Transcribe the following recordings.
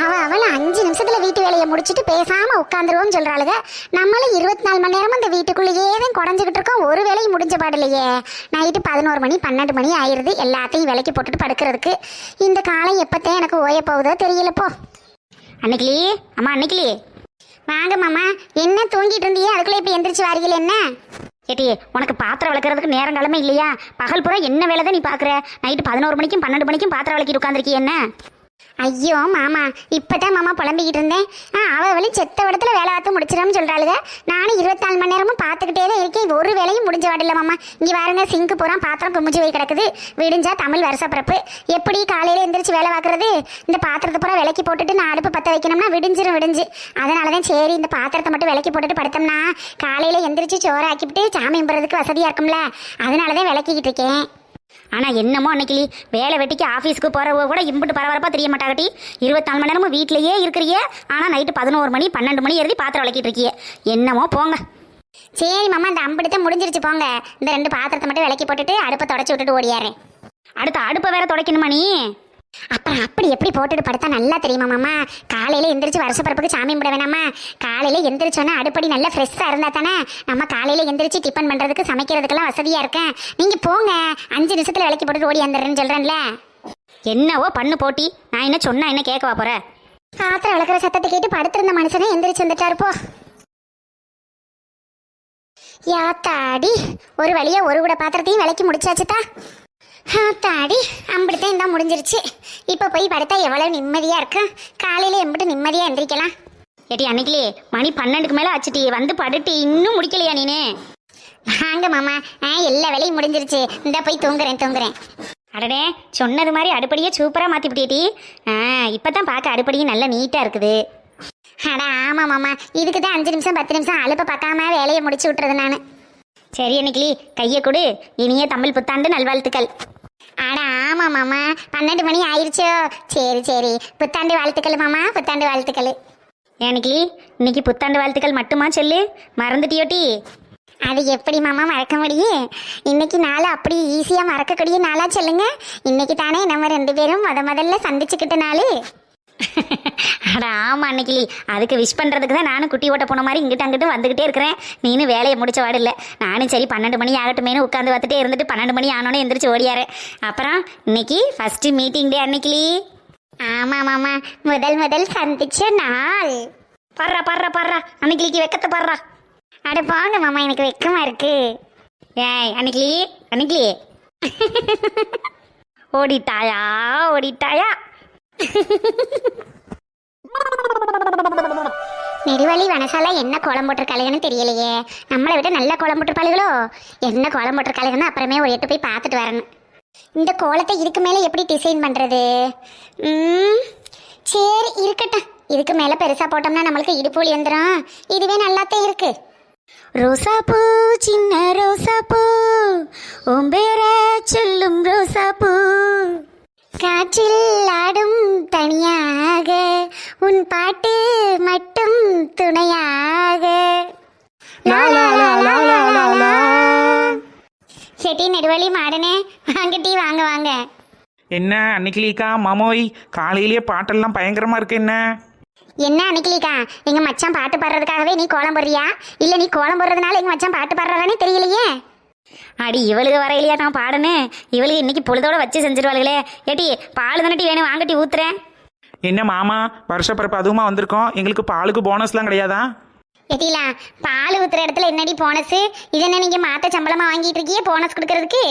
அவ அவள அஞ்சு நிமிஷத்துல வீட்டு வேலையை முடிச்சிட்டு பேசாம உட்காந்துருவோம் சொல்றாளுக. நம்மளும் இருபத்தி நாலு மணி நேரம் அந்த வீட்டுக்குள்ளேயே தான் குடஞ்சிக்கிட்டு இருக்கோம். ஒரு வேலையும் முடிஞ்ச பாடலையே நைட்டு பதினோரு மணி பன்னெண்டு மணி ஆயிடுது எல்லாத்தையும் விலைக்கு போட்டுட்டு படுக்கிறதுக்கு. இந்த காலம் எப்பத்தான் எனக்கு ஓய போகுதோ தெரியலப்போ அன்னைக்கிளி அம்மா அன்னைக்கிளி வாங்க மாமா. என்ன தூங்கிட்டு இருந்தியே? அதுக்குள்ள இப்போ எந்திரிச்சு வாரீங்களே என்ன? ஏட்டி உனக்கு பாத்திரம் விளக்குறதுக்கு நேரம் கிழமை இல்லையா? பகல் புறம் என்ன வேலை தான் நீ பார்க்குற நைட்டு பதினோரு மணிக்கும் பன்னெண்டு மணிக்கும் பாத்திரம் விளக்கிட்டு உட்காந்துருக்கீ என்ன? ஐயோ மாமா இப்பதான் மாமா புலம்பிக்கிட்டு இருந்தேன். ஆ அவள் வழி செத்த இடத்துல வேலை பார்த்து முடிச்சிடம்னு சொல்கிறாளுங்க நானும் இருபத்தாலு மணி நேரமும் பார்த்துக்கிட்டே தான் இருக்கேன். ஒரு வேலையும் முடிஞ்ச வாடில்ல மாமா. இங்கே பாருங்க சிங்க் பூரா பாத்திரம் குமிஞ்சு போய் கிடக்குது. விடிஞ்சா தமிழ் வருஷ பிறப்பு எப்படி காலையில் எந்திரிச்சு வேலை பார்க்குறது? இந்த பாத்திரத்தை பூரா விலைக்கு போட்டுட்டு நான் அடுப்பு பற்ற வைக்கணும்னா விடிஞ்சிரும் விடிஞ்சு. அதனால தான் சரி இந்த பாத்திரத்தை மட்டும் விலைக்கு போட்டுட்டு படுத்தோம்னா. காலையில் எந்திரிச்சு சோறு ஆக்கிவிட்டு சாமி கும்பிட்றதுக்கு வசதியாக இருக்கும்ல. அதனால தான் விளக்கிக்கிட்டு இருக்கேன். ஆனா என்னமோ அன்னைக்கு வேலை வெட்டிக்கு ஆஃபீஸ்க்கு போறவங்க கூட இம்புட்டு பரபரப்பா தெரிய மாட்டாகட்டி இருபத்தாலு மணி நேரமும் வீட்லயே இருக்கிறியே. ஆனா நைட்டு பதினோரு மணி பன்னெண்டு மணி எழுதி பாத்திரம் விளக்கிட்டு இருக்கியே. என்னமோ போங்க. சரி மாமா இந்த அம்பிடுத்த முடிஞ்சிருச்சு போங்க. இந்த ரெண்டு பாத்திரத்தை மட்டும் விளக்கி போட்டுட்டு அடுப்பை தொடச்சி விட்டுட்டு ஓடியாரேன் அடுத்து அடுப்பை வேற துடைக்கணுமா நீ? அப்புறம் அப்படி எப்படி போட்டுட்டு படுத்தா நல்லா தெரியுமா மாமா? காலையில எந்திரிச்சு வருஷ பிறப்புக்கு சாமி கும்பிட வேணாமா? காலையில எந்திரிச்சோன்னா அடுப்படி நல்லா ஃப்ரெஷ்ஷாக இருந்தா தானே? நம்ம காலையில எந்திரிச்சு டிஃபன் பண்றதுக்கு சமைக்கிறதுக்கெல்லாம் வசதியா இருக்கேன். நீங்க போங்க. அஞ்சு நிமிஷத்துல விளக்கி போட்டுட்டு ஓடி வந்துடுறேன்னு சொல்றேன்ல. என்னவோ பண்ணு போட்டி. நான் என்ன சொன்னா என்ன கேட்கவா போற? பாத்திரம் விளக்குற சத்தத்தை கேட்டு படுத்திருந்த மனுஷனே எந்திரிச்சு வந்துட்டாரு போ. யாத்தாடி ஒரு வழியா ஒரு கூட பாத்திரத்தையும் விளக்கி முடிச்சாச்சுதா. தாடி அம்பிடுத்தான் இருந்தால் முடிஞ்சிருச்சு. இப்போ போய் படுத்தா எவ்வளோ நிம்மதியாக இருக்கு? காலையில் எம்பிட்டு நிம்மதியாக எந்திரிக்கலாம். ஏட்டி அன்னைக்கிலே மணி பன்னெண்டுக்கு மேலே ஆச்சுட்டி வந்து படுட்டி இன்னும் முடிக்கலையா நீனே? வாங்க மாமா. ஆ எல்லா வேலையும் முடிஞ்சிருச்சு. இந்த போய் தூங்குறேன் தூங்குறேன். அடடே சொன்னது மாதிரி அடுப்படியே சூப்பராக மாற்றிவிட்டேட்டி ஆ இப்போ தான் பார்க்க அடுப்படியும் நல்லா நீட்டாக இருக்குது. அட ஆமாம் மாமா. இதுக்கு தான் அஞ்சு நிமிஷம் பத்து நிமிஷம் அலுப்பை பார்க்காம வேலையை முடிச்சு விட்டுறது நான். சரி அன்னைக்கிளி கையை கொடு. இனிய தமிழ் புத்தாண்டு நல்வாழ்த்துக்கள். அட ஆமாம் மாமா. பன்னெண்டு மணி ஆயிடுச்சோ சரி சரி. புத்தாண்டு வாழ்த்துக்கள் மாமா. புத்தாண்டு வாழ்த்துக்கள். எனக்கு இன்னைக்கு புத்தாண்டு வாழ்த்துக்கள் மட்டுமா சொல்லு? மறந்துட்டியோட்டி அது எப்படி மாமா? மறக்க முடியும் இன்னைக்கு நாள் அப்படி ஈஸியாக மறக்கக்கூடிய நாளா சொல்லுங்க. இன்னைக்கு தானே நம்ம ரெண்டு பேரும் முத முதல்ல சந்திச்சுக்கிட்ட நாள். அட ஆமாம் அன்னைக்கிளி. அதுக்கு விஷ் பண்ணுறதுக்கு தான் நானும் குட்டி ஓட்ட போன மாதிரி இங்கிட்ட அங்கிட்டு வந்துக்கிட்டே இருக்கிறேன். நீனும் வேலையை முடிச்ச வாடு இல்லை. நானும் சரி பன்னெண்டு மணி ஆகட்டுமேனு உட்காந்து பார்த்துட்டே இருந்துட்டு பன்னெண்டு மணி ஆனோன்னு எந்திரிச்சு ஓடியாரு. அப்புறம் இன்னைக்கு ஃபர்ஸ்ட் மீட்டிங் டே அன்னைக்கு ஆமாம் மாமா முதல் முதல் சந்திச்ச நாள். பர்றா பர்றா பர்றா. அன்னைக்கு வெக்கத்தை பர்றா. அட போங்க மாமா எனக்கு வெக்கமா இருக்கு. ஏய் அன்னைக்கிளி அன்னைக்கு ஓடிட்டாயா ஓடிட்டாயா? நெடுவழி வனசால என்ன கோலம் போட்டிருக்காளுன்னு தெரியலையே. நம்மளை விட நல்ல கோலம் போட்டிருப்பாளுகளோ? என்ன கோலம் போட்டிருக்காளுன்னு அப்புறமே ஒரு எட்டு போய் பார்த்துட்டு வரணும் இந்த கோலத்தை இதுக்கு மேலே எப்படி டிசைன் பண்ணுறது சரி இருக்கட்டும். இதுக்கு மேலே பெருசாக போட்டோம்னா நம்மளுக்கு இடுப்பு வந்துடும் இதுவே நல்லாத்தான் இருக்கு. ரோசாப்பூ சின்ன பூ ஓம்பேர சொல்லும் ரோசாப்பூ காற்றில் ஆடும் தனியாக உன் பாட்டு மட்டும் துணையாக. செட்டி நெடுவழி மாடனே. வாங்க டீ வாங்க வாங்க. என்ன அன்னைக்கிலிக்கா மாமோய்? காலையிலேயே பாட்டெல்லாம் பயங்கரமா இருக்கு என்ன? என்ன அன்னைக்கிலிக்கா? எங்க மச்சான் பாட்டு பாடுறதுக்காகவே நீ கோலம் போடுறியா? இல்ல நீ கோலம் போடுறதுனால எங்க மச்சான் பாட்டு பாடுறானே தெரியலையே. அடி இவளுக்கு வரையிலையா நான் பாடுனேன் இவளுக்கு இன்னைக்கு பொழுதோட வச்சு செஞ்சிருவாளுகளே. ஏட்டி பால் தானட்டி வேணும்? வாங்கட்டி ஊத்துறேன். என்ன மாமா வருஷப்பிறப்பு அதுவுமா வந்திருக்கோம்? எங்களுக்கு பாலுக்கு போனஸ்லாம் கிடையாதா? எட்டிலா பால் ஊத்துற இடத்துல என்னடி போனஸ் இது என்ன நீங்க மாத்த சம்பளமா வாங்கிட்டு இருக்கியே போனஸ் கொடுக்கறதுக்கு?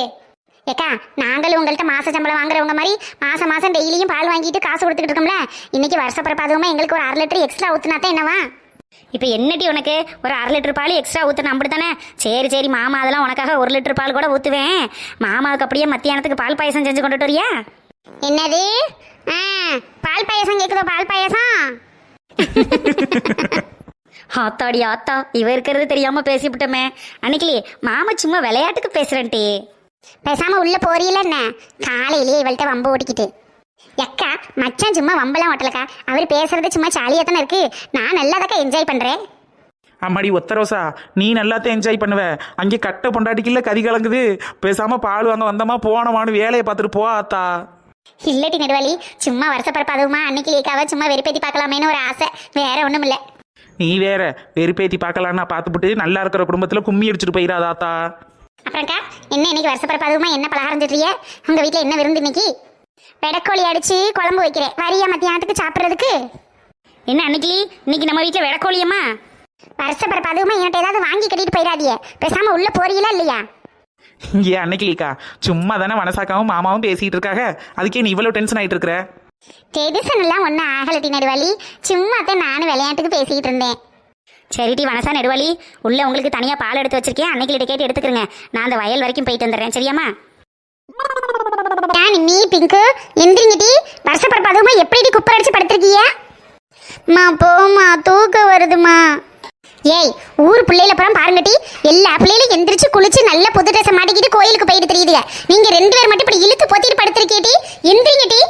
ஏக்கா நாங்களும் உங்கள்கிட்ட மாச சம்பளம் வாங்குறவங்க மாதிரி மாசம் மாசம் டெய்லியும் பால் வாங்கிட்டு காசு கொடுத்துட்டு இருக்கோம்ல. இன்னைக்கு வருஷப்பிறப்பு அதுவுமா எங்களுக்கு ஒரு அரை லிட்டர் எக்ஸ்ட்ரா ஊத்துனா தான் என்னவா? இப்போ என்னடி உனக்கு? ஒரு அரை லிட்டர் பால் எக்ஸ்ட்ரா ஊற்றணும் அப்படி தானே சரி சரி மாமா அதெல்லாம் உனக்காக ஒரு லிட்டர் பால் கூட ஊற்றுவேன் மாமாவுக்கு அப்படியே மத்தியானத்துக்கு பால் பாயசம் செஞ்சு கொண்டுட்டு வரியா? என்னது? ஆ பால் பாயசம் கேட்குதோ பால் பாயசம்? ஆத்தாடி ஆத்தா இவ இருக்கிறது தெரியாம பேசிவிட்டோமே. அன்னைக்கிலே மாமா சும்மா விளையாட்டுக்கு பேசுறேன்டி. பேசாம உள்ள போறீல என்ன? காலையிலேயே இவள்கிட்ட வம்பு ஓடிக்கிட்டு எக்கா மச்சான் சும்மா வம்பெல்லாம் ஓட்டலக்கா. அவர் பேசுறது சும்மா ஜாலியா தானே இருக்கு. நான் நல்லாதக்கா என்ஜாய் பண்றேன். அம்மாடி ஒத்தரோசா நீ நல்லாத்தான் என்ஜாய் பண்ணுவ. அங்கே கட்ட பொண்டாட்டிக்குள்ள கதி கலங்குது. பேசாம பால் வாங்க வந்தோமா போனோமான்னு வேலையை பார்த்துட்டு போ ஆத்தா. இல்லட்டி நெடுவாளி சும்மா வருஷப்பரப்பு அதுவுமா அன்னைக்கு லீக்காவை சும்மா வெறுப்பேத்தி பார்க்கலாமேன்னு ஒரு ஆசை. வேற ஒன்றும் இல்லை நீ வேற வெறுப்பேத்தி பார்க்கலான்னா பார்த்துப்புட்டு நல்லா இருக்கிற குடும்பத்தில் கும்மி அடிச்சுட்டு போயிடாதாத்தா அப்புறம்க்கா என்ன இன்னைக்கு வருஷப்பரப்பு அதுவுமா என்ன பலகாரம் செஞ்சுறிய உங்க வீட்டில் என்ன விருந்து இன்னைக்கு? வெடக்கோழி அடிச்சு குழம்பு வைக்கிறேன். வரியா மத்தியானத்துக்கு சாப்பிட்றதுக்கு? என்ன அன்னைக்கு? இன்னைக்கு நம்ம வீட்டில் விடக்கோழியம்மா? வருஷப்பரப்பு அதுவுமா என்கிட்ட ஏதாவது வாங்கி கட்டிட்டு போயிடாதியே பேசாம உள்ள போறீங்களா இல்லையா? ஏன் அன்னைக்கு லீக்கா சும்மா தானே வனசாக்காவும் மாமாவும் பேசிட்டு இருக்காங்க அதுக்கே நீ இவ்வளோ டென்ஷன் ஆயிட்டு இருக்கிற? டெடிசன் எல்லாம் ஒன்றும் ஆகலட்டி நடுவாளி சும்மா தான் நானும் விளையாட்டுக்கு பேசிக்கிட்டு இருந்தேன். சரிட்டி வனசா நெடுவாளி உள்ள உங்களுக்கு தனியாக பால் எடுத்து வச்சிருக்கேன். அன்னைக்கு கேட்டு எடுத்துக்கிறங்க. நான் அந்த வயல் வரைக்கும் போயிட்டு வந்துடுறேன். சரியாம்மா? ஏன் நீ பிங்கு எந்திரிங்கடி. வருஷப்பரப்பு அதுவுமா எப்படி குப்பர் அடிச்சு படுத்திருக்கீங்க மா போமா தூக்கம் வருதுமா. ஏய் ஊர் பிள்ளையில புறம் பாருங்கட்டி எல்லா பிள்ளைகளும் எந்திரிச்சு குளிச்சு நல்ல புது ட்ரெஸ் மாட்டிக்கிட்டு கோயிலுக்கு போயிட்டு தெரியுதுங்க. நீங்க ரெண்டு பேர் மட்டும் இப்படி இழுத்து பொத்திட்டு படுத்திருக்கேட்டி எந்திரிங்கட்டி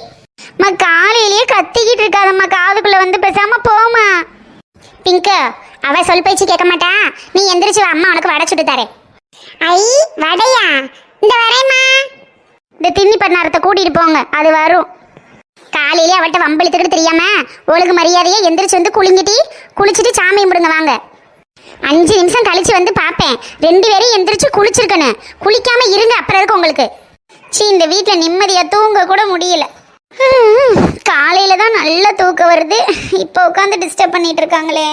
மா காலையிலேயே கத்திக்கிட்டு இருக்காதம்மா. காதுக்குள்ள வந்து பேசாம போமா பிங்கு அவ சொல் பேச்சு கேட்க மாட்டா. நீ எந்திரிச்சு அம்மா உனக்கு வடை சுட்டு தரேன். ஐ வடையா? இந்த வரேம்மா திண்ணி பண்ணாரத்தை கூட்டிட்டு போங்க. அது வரும். காலையிலே அவட்ட வம்பளித்துக்கிட்டு தெரியாம ஒழுங்கு மரியாதையை எந்திரிச்சு வந்து குளிங்கிட்டி குளிச்சுட்டு சாமி கும்பிடுங்க வாங்க. அஞ்சு நிமிஷம் கழிச்சு வந்து பார்ப்பேன். ரெண்டு பேரும் எந்திரிச்சு குளிச்சிருக்கணும். குளிக்காம இருங்க அப்புறம் இருக்கு உங்களுக்கு. சீ இந்த வீட்டில் நிம்மதியாக தூங்க கூட முடியல. காலையில் காலையில தான் நல்லா தூக்கம் வருது. இப்போ உட்காந்து டிஸ்டர்ப் பண்ணிட்டு இருக்காங்களே.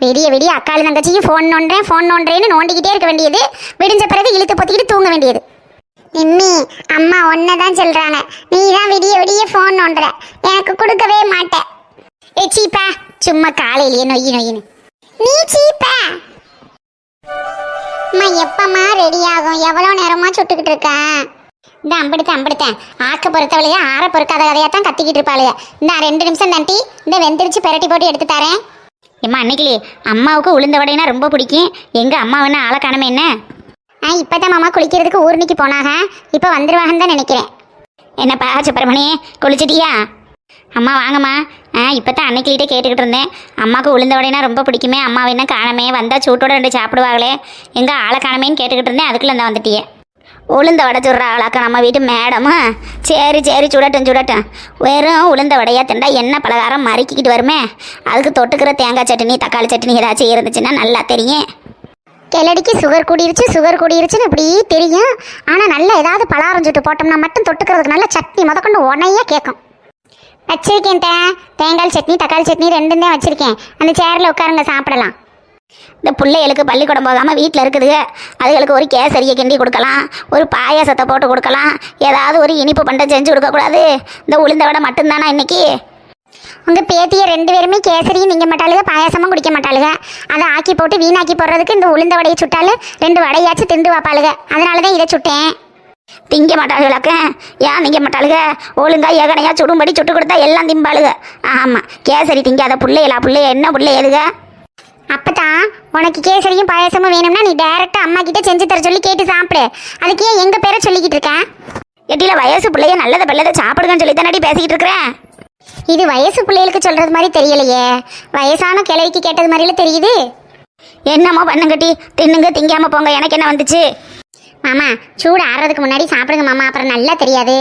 விடிய விடிய அக்காளு தங்கச்சியும் ஃபோன் நோண்டுறேன் ஃபோன் நோண்டுறேன்னு நோண்டிக்கிட்டே இருக்க வேண்டியது. விடிஞ்ச பிறகு இழுத்து பொத்திக்கிட்டு தூங்க வேண்டியது. நிம்மி அம்மா ஒன்றை தான் சொல்கிறாங்க நீ தான் விடிய விடிய ஃபோன் நோண்டுற. எனக்கு கொடுக்கவே மாட்டேன் ஏ சீப்பா சும்மா காலையிலேயே நொய்யி நொய்யின்னு நீ சீப்பா. அம்மா எப்பம்மா ரெடி ஆகும்? எவ்வளோ நேரமா சுட்டுக்கிட்டு இருக்கேன் இந்த அம்பிடுத்தேன் அம்பிடுத்தேன். ஆக்க பொறுத்தவளையா ஆற பொறுக்காத கதையாக தான் கத்திக்கிட்டு இருப்பாளுங்க இந்த ரெண்டு நிமிஷம் தண்டி இந்த வெந்திரிச்சு பெரட்டி போட்டு எடுத்து தரேன். ஏம்மா அன்னைக்கிலே அம்மாவுக்கு உளுந்த வடைனா ரொம்ப பிடிக்கும். எங்கள் அம்மா வேணா ஆளை காணமே என்ன? ஆ இப்போ தான் மாமா குளிக்கிறதுக்கு ஊர்னிக்கு போனாங்க. இப்போ வந்துருவாங்கன்னு தான் நினைக்கிறேன். என்னப்பா சுப்பிரமணி குளிச்சிட்டியா? அம்மா வாங்கம்மா. ஆ இப்போ தான் அன்னைக்கிட்ட கேட்டுக்கிட்டு இருந்தேன். அம்மாவுக்கு உளுந்த வடைனா ரொம்ப பிடிக்குமே அம்மா என்ன காணமே வந்தால் சூட்டோட ரெண்டு சாப்பிடுவாங்களே. எங்கே ஆளை காணமேன்னு கேட்டுக்கிட்டு இருந்தேன் அதுக்குள்ளே இந்த வந்துட்டியே. உளுந்த வடை சுடுற ஆளாக்கா நம்ம வீட்டு மேடமா. சரி சரி சுடட்டும் சுடட்டும். வெறும் உளுந்த வடையாக திண்டா என்ன பலகாரம் மறுக்கிக்கிட்டு வருமே? அதுக்கு தொட்டுக்கிற தேங்காய் சட்னி தக்காளி சட்னி ஏதாச்சும் இருந்துச்சுன்னா நல்லா தெரியும். கிளடிக்கு சுகர் கூடிருச்சு சுகர் கூடிருச்சுன்னு இப்படி தெரியும். ஆனால் நல்லா ஏதாவது பலாரம் சுட்டு போட்டோம்னா மட்டும் தொட்டுக்கிறதுக்கு நல்ல சட்னி முதக்கொண்டு உனையா கேட்கும் வச்சிருக்கேன் தேங்காய் சட்னி தக்காளி சட்னி ரெண்டும் தான் வச்சுருக்கேன். அந்த சேரில் உட்காருங்க சாப்பிடலாம். இந்த பிள்ளைகளுக்கு பள்ளிக்கூடம் போகாமல் வீட்டில் இருக்குதுங்க அதுகளுக்கு ஒரு கேசரியை கிண்டி கொடுக்கலாம் ஒரு பாயாசத்தை போட்டு கொடுக்கலாம். ஏதாவது ஒரு இனிப்பு பண்டம் செஞ்சு கொடுக்கக்கூடாது. இந்த உளுந்த வடை மட்டும்தானா இன்றைக்கி உங்கள் பேத்தியை ரெண்டு பேருமே கேசரியும் நீங்கள் மாட்டாளுக பாயாசமும் குடிக்க மாட்டாளுங்க அதை ஆக்கி போட்டு வீணாக்கி போடுறதுக்கு இந்த உளுந்த வடையை சுட்டாலும் ரெண்டு வடையாச்சும் திண்டு வாப்பாளுக. அதனால தான் இதை சுட்டேன். திங்க மாட்டாளுகளாக்க? ஏன் திங்க மாட்டாளுக? ஒழுங்கா ஏகனையா சுடும்படி சுட்டு கொடுத்தா எல்லாம் திம்பாளுக. ஆமாம் கேசரி திங்காத பிள்ளைகளா பிள்ளைய என்ன பிள்ளை எதுக அப்பதான் உனக்கு கேசரியும் பாயாசமும் வேணும்னா நீ டைரக்டா அம்மா கிட்ட செஞ்சு தர சொல்லி கேட்டு சாப்பிடு. அதுக்கு ஏன் எங்கள் பேரை சொல்லிக்கிட்டு இருக்கேன் எட்டியில் வயசு பிள்ளைய நல்லதை பெல்லதை சாப்பிடுங்கன்னு சொல்லி தானடி பேசிக்கிட்டு இருக்கிறேன் இது வயசு பிள்ளைகளுக்கு சொல்றது மாதிரி தெரியலையே. வயசான கிழவிக்கு கேட்டது மாதிரில தெரியுது. என்னமோ பண்ணுங்கட்டி? தின்னுங்க திங்காம போங்க. எனக்கு என்ன வந்துச்சு? மாமா சூடு ஆறுறதுக்கு முன்னாடி சாப்பிடுங்க மாமா. அப்புறம் நல்லா தெரியாது.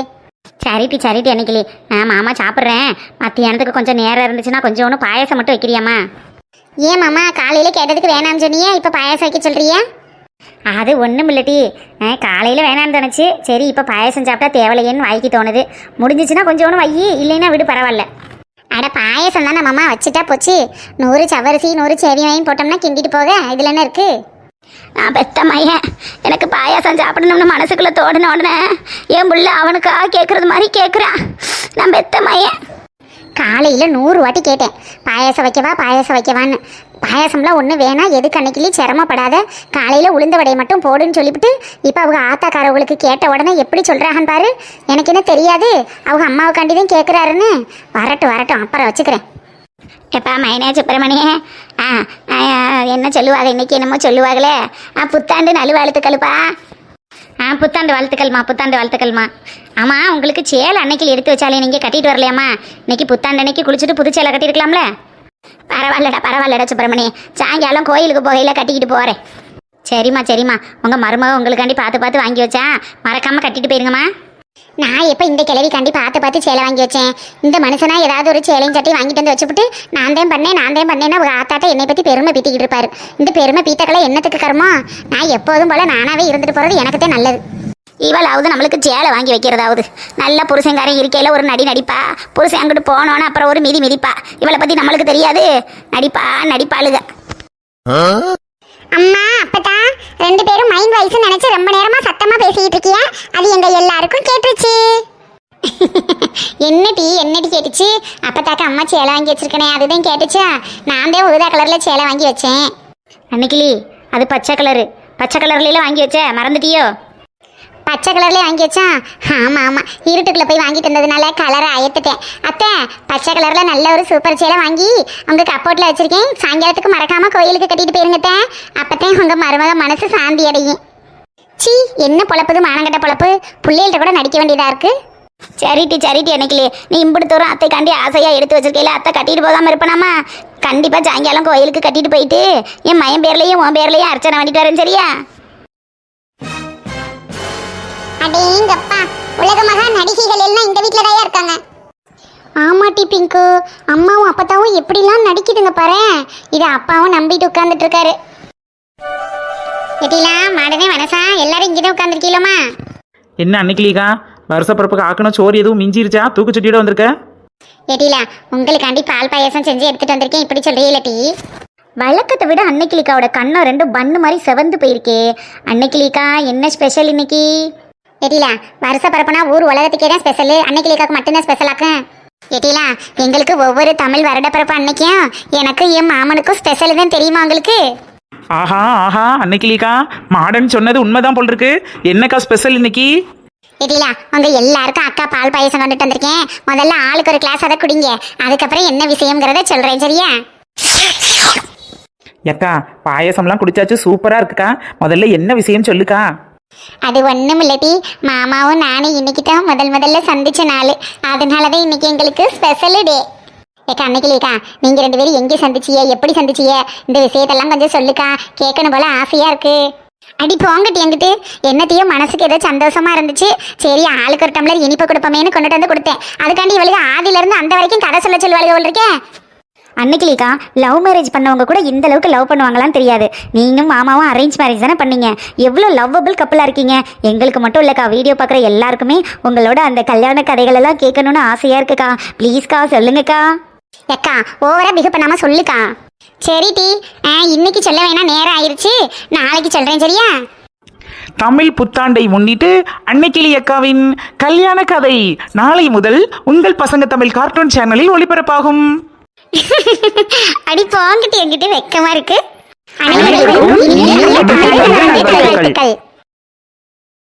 சரிட்டி சரிட்டி அன்னைக்கிளி. நான் மாமா சாப்பிட்றேன். மத்தியானத்துக்கு கொஞ்சம் நேரம் இருந்துச்சுன்னா கொஞ்சம் ஒன்று பாயசம் மட்டும் வைக்கிறியாம்மா? ஏன் மாமா காலையில கேட்டதுக்கு வேணாம்னு சொன்னியே இப்ப பாயாசம் வைக்க சொல்றியா? அது ஒன்றும் இல்லட்டி காலையில் வேணான்னு தோணுச்சு. சரி இப்போ பாயசம் சாப்பிட்டா தேவலையேன்னு வாய்க்கு தோணுது. முடிஞ்சிச்சுன்னா கொஞ்சம் ஒன்று இல்லைன்னா விடு பரவாயில்ல. அட பாயசம் தானே மாமா வச்சுட்டா போச்சு. நூறு சவரிசி நூறு செவி வாங்கி போட்டோம்னா கிண்டிட்டு போக. இதில் என்ன இருக்கு? நான் பெத்த மையன் எனக்கு பாயாசம் சாப்பிடணும்னு மனசுக்குள்ளே தோடின உடனே என் புள்ள அவனுக்கா கேட்குறது மாதிரி கேட்குறான் நான் பெத்த மையன் காலையில் நூறு வாட்டி கேட்டேன். பாயாசம் வைக்கவா பாயாசம் வைக்கவான்னு. பாயாசம்லாம் ஒன்று வேணாம் எதுக்கு அன்னைக்குலேயும் சிரமப்படாத. காலையில் உளுந்த வடையை மட்டும் போடுன்னு சொல்லிவிட்டு இப்போ அவங்க ஆத்தாக்காரவங்களுக்கு கேட்ட உடனே எப்படி சொல்கிறாங்கன்னு பாரு. எனக்கு என்ன தெரியாது. அவங்க அம்மாவுக்காண்டி தான் கேட்குறாருன்னு வரட்டும் வரட்டும் அப்புறம் வச்சுக்கிறேன். எப்பா மைனா சுப்பிரமணியே ஆ ஆ, என்ன சொல்லுவாங்க? இன்னைக்கு என்னமோ சொல்லுவாங்களே. ஆ புத்தாண்டு நல்வாழ்த்துக்கள்ப்பா ஆ புத்தாண்டு வாழ்த்துக்கள்மா புத்தாண்டு வாழ்த்துக்கள்மா. ஆமாம் உங்களுக்கு சேலை அன்னைக்கு எடுத்து வச்சாலே நீங்கள் கட்டிட்டு வரலையாம்மா. இன்னைக்கு புத்தாண்டு அன்னைக்கு குளிச்சுட்டு புது சேலை கட்டியிருக்கலாம்ல. பரவாயில்லடா பரவாயில்லடா சுப்பிரமணி. சாயங்காலம் கோயிலுக்கு போகையில் கட்டிக்கிட்டு போகிறேன் சரிம்மா சரிம்மா. உங்கள் மருமக உங்களுக்காண்டி பார்த்து பார்த்து வாங்கி வச்சா மறக்காமல் கட்டிட்டு போயிருங்கம்மா. நான் எப்போ இந்த கிழவிக்காண்டி கண்டி பார்த்து பார்த்து சேலை வாங்கி வச்சேன். இந்த மனுஷனா ஏதாவது ஒரு சேலையும் சட்டி வாங்கிட்டு வந்து வச்சுப்புட்டு நான் தான் பண்ணேன் நான் தான் பண்ணேன்னா ஒரு ஆத்தாட்ட என்னை பற்றி பெருமை பீத்திக்கிட்டு இருப்பாரு. இந்த பெருமை பீத்தக்களை என்னத்துக்கு கருமோ? நான் எப்போதும் போல நானாவே இருந்துட்டு போகிறது எனக்கு தான் நல்லது. இவளாவது நம்மளுக்கு சேலை வாங்கி வைக்கிறதாவது. நல்ல புருஷங்காரன் இருக்கையில் ஒரு நடி நடிப்பா. புருஷன் அங்கிட்டு போனோன்னு அப்புறம் ஒரு மிதி மிதிப்பா. இவளை பற்றி நம்மளுக்கு தெரியாது. நடிப்பா நடிப்பாளுக. அம்மா அப்பதா ரெண்டு பேரும் மைண்ட் வாய்ஸ் நினைச்சு ரொம்ப நேரமா சத்தமா பேசிட்டு இருக்கிய? அது எங்க எல்லாருக்கும் கேட்டுருச்சு. என்னடி என்னடி கேட்டுச்சு? அப்பதாக்க அம்மா சேலை வாங்கி வச்சிருக்கனே அதுதான் கேட்டுச்சா? நான் தான் ஊதா கலர்ல சேலை வாங்கி வச்சேன். அன்னைக்கிளி அது பச்சை கலரு பச்சை கலர்ல வாங்கி வச்ச மறந்துட்டியோ? பச்சை கலர்லேயே வாங்கி வச்சா? ஆமா ஆமாம் இருட்டுக்குள்ளே போய் வாங்கிட்டு வந்ததுனால கலரை அயத்துட்டேன். அத்தை பச்சை கலரில் நல்ல ஒரு சூப்பர் சேலை வாங்கி உங்கள் கப்போட்டில் வச்சிருக்கேன். சாயங்காலத்துக்கு மறக்காமல் கோயிலுக்கு கட்டிட்டு போயிருங்கத்த அப்போத்தான் உங்கள் மருமக மனசு சாந்தி அடையும். சி என்ன பொழப்புது மானங்கட்ட பொழப்பு? பிள்ளைகள்கிட்ட கூட நடிக்க வேண்டியதாக இருக்கு? சரிட்டி சரிட்டி அன்னைக்கிளி நீ இம்பிட்டு தூரம் அத்தை காண்டி ஆசையாக எடுத்து வச்சிருக்கையில அத்தை கட்டிட்டு போகாமல் இருப்பனாமா? கண்டிப்பாக சாயங்காலம் கோயிலுக்கு கட்டிட்டு போயிட்டு என் மயம் பேர்லையும் உன் பேர்லையும் அர்ச்சனை பண்ணிட்டு வரேன் சரியா? அடேங்கப்பா உலக மகா நடிகைகள் எல்லாம் இந்த வீட்ல தான் இருக்காங்க. ஆமாட்டி பிங்கு அம்மாவும் அப்பத்தாவும் எப்படிலாம் நடிக்குதுங்க பாரு. இது அப்பாவும் நம்பிட்டு உட்கார்ந்துட்டு இருக்காரு எட்டிலா மாடனே மனசா எல்லாரும் இங்கதான் உட்காந்துருக்கீங்களா என்ன அன்னைக்கிலிக்கா வருஷ பிறப்புக்கு ஆக்கணும் சோறு எதுவும் மிஞ்சிருச்சா? தூக்குச்சட்டியோட வந்திருக்க? எட்டிலா உங்களுக்காண்டி பால் பாயாசம் செஞ்சு எடுத்துட்டு வந்திருக்கேன் இப்படி சொல்றீங்களா டீ? வழக்கத்தை விட அன்னைக்கிளிக்காவோட கண்ணம் ரெண்டும் பண்ணு மாதிரி செவந்து போயிருக்கே. அன்னைக்கிளிக்கா என்ன ஸ்பெஷல் இன்னைக்கு? எட்டிலா வருஷ பரப்புனா ஊர் உலகத்துக்கே தான் ஸ்பெஷல் அன்னைக்கு மட்டும்தான் ஸ்பெஷலாக்கும் எட்டிலா எங்களுக்கு ஒவ்வொரு தமிழ் வருடப்பிறப்பு அன்னைக்கும் எனக்கு என் மாமனுக்கும் ஸ்பெஷல் தான் தெரியுமா உங்களுக்கு? ஆஹா ஆஹா அன்னைக்கிலிக்கா மாடன் சொன்னது உண்மைதான் போல் இருக்கு என்னக்கா ஸ்பெஷல் இன்னைக்கு? தெரியல உங்க எல்லாருக்கும் அக்கா பால் பாயசம் கொண்டுட்டு வந்திருக்கேன். முதல்ல ஆளுக்கு ஒரு கிளாஸ் அதை குடிங்க. அதுக்கப்புறம் என்ன விஷயம்ங்கிறத சொல்றேன் சரியா? ஏக்கா பாயசம்லாம் குடிச்சாச்சு சூப்பரா இருக்குக்கா. முதல்ல என்ன விஷயம் சொல்லுக்கா? அது ஒன்றும் இல்லடி மாமாவும் நானும் இன்னைக்கு தான் முதல் முதல்ல சந்திச்ச நாள். அதனாலதான் இன்னைக்கு எங்களுக்கு ஸ்பெஷல் டே ஏக்கா அன்னைக்கிலேக்கா நீங்க ரெண்டு பேரும் எங்கே சந்திச்சிய எப்படி சந்திச்சிய இந்த விஷயத்தெல்லாம் கொஞ்சம் சொல்லுக்கா. கேட்கணும் போல ஆசையா இருக்கு. அடி போங்கட்டி எங்கிட்டு. என்னத்தையோ மனசுக்கு ஏதோ சந்தோஷமா இருந்துச்சு. சரி ஆளுக்கு ஒரு டம்ளர் இனிப்பு கொடுப்போமேன்னு கொண்டுட்டு வந்து கொடுத்தேன். அதுக்காண்டி இவளுக்கு ஆதியிலேருந்து அந்த வரைக்கும் கதை சொல்ல சொல்லுவாளுக்கு இருக்கேன் அன்னைக்கிளிக்கா லவ் மேரேஜ் பண்ணவங்க கூட இந்த அளவுக்கு லவ் பண்ணுவாங்களான்னு தெரியாது. நீங்களும் மாமாவும் அரேஞ்ச் மேரேஜ் தானே பண்ணீங்க. எவ்வளோ லவ்வபிள் கப்பலாக இருக்கீங்க. எங்களுக்கு மட்டும் இல்லைக்கா வீடியோ பார்க்குற எல்லாருக்குமே உங்களோட அந்த கல்யாண கதைகள் எல்லாம் கேட்கணும்னு ஆசையாக இருக்குக்கா. ப்ளீஸ்க்கா சொல்லுங்கக்கா. எக்கா ஓவரா பிகு பண்ணாம சொல்லுக்கா. சரி டி ஆ, இன்னைக்கு சொல்ல வேணாம் நேரம் ஆயிருச்சு. நாளைக்கு சொல்றேன் சரியா? தமிழ் புத்தாண்டை முன்னிட்டு அன்னைக்கிளி அக்காவின் கல்யாண கதை நாளை முதல் உங்கள் பசங்க தமிழ் கார்ட்டூன் சேனலில் ஒளிபரப்பாகும். அடி போங்கிட்டு என்கிட்ட வெக்கமா இருக்கு அனைவருக்கும்